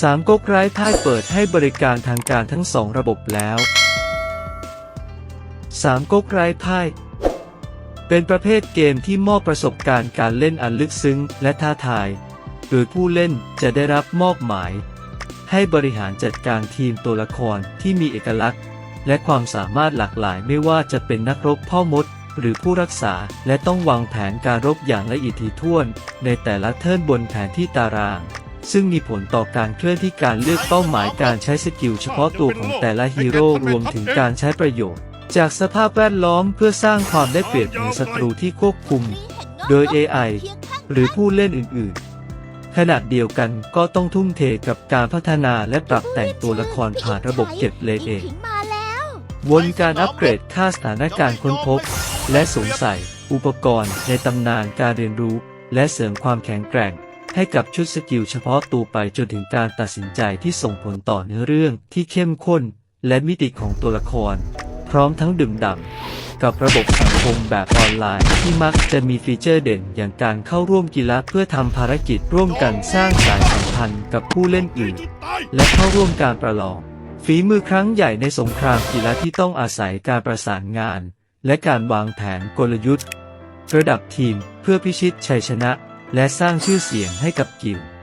สามก๊กไร้พ่ายเปิดให้บริการทางการทั้งสองระบบแล้วสามก๊กไร้พ่ายเป็นประเภทเกมที่มอบประสบการณ์การเล่นอันลึกซึ้งและท้าทาย โดยผู้เล่นจะได้รับมอบหมาย ให้บริหารจัดการทีมตัวละครที่มีเอกลักษณ์ และความสามารถหลากหลายไม่ว่าจะเป็นนักรบพ่อมด หรือผู้รักษาและต้องวางแผนการรบอย่างละเอียดถี่ถ้วน ในแต่ละเทิร์นบนแผนที่ตาราง ซึ่งมีผลต่อการเคลื่อนที่การเลือกเป้าหมายการใช้สกิลเฉพาะตัวของแต่ละฮีโร่รวมถึงการใช้ประโยชน์ จากสภาพแวดล้อมเพื่อสร้างความได้เปรียบเหนือศัตรูที่ควบคุม โดย AI หรือผู้เล่นอื่นๆ ขณะเดียวกันก็ต้องทุ่มเทกับการพัฒนาและปรับแต่งตัวละครผ่านระบบเก็บเลเองมาแล้วนการอัปเกรดค่าสถานการณ์ค้นพบ และสวมใส่อุปกรณ์ในตำนานการเรียนรู้ และเสริมความแข็งแกร่ง ให้กับชุดสกิลเฉพาะตัวไปจนถึงการตัดสินใจที่ส่งผลต่อเนื้อเรื่องที่เข้มข้น และมิติของตัวละคร พร้อมทั้งดื่มด่ำกับระบบสังคมแบบออนไลน์ ที่มักจะมีฟีเจอร์เด่นอย่างการเข้าร่วมกีฬาเพื่อทำภารกิจร่วมกันสร้างสายสัมพันธ์กับผู้เล่นอื่น และเข้าร่วมการประลอง ฝีมือครั้งใหญ่ในสงครามกีฬาที่ต้องอาศัยการประสานงาน และการวางแผนกลยุทธ์ ระดับทีมเพื่อพิชิตชัยชนะ และสร้างชื่อเสียงให้กับกิลด์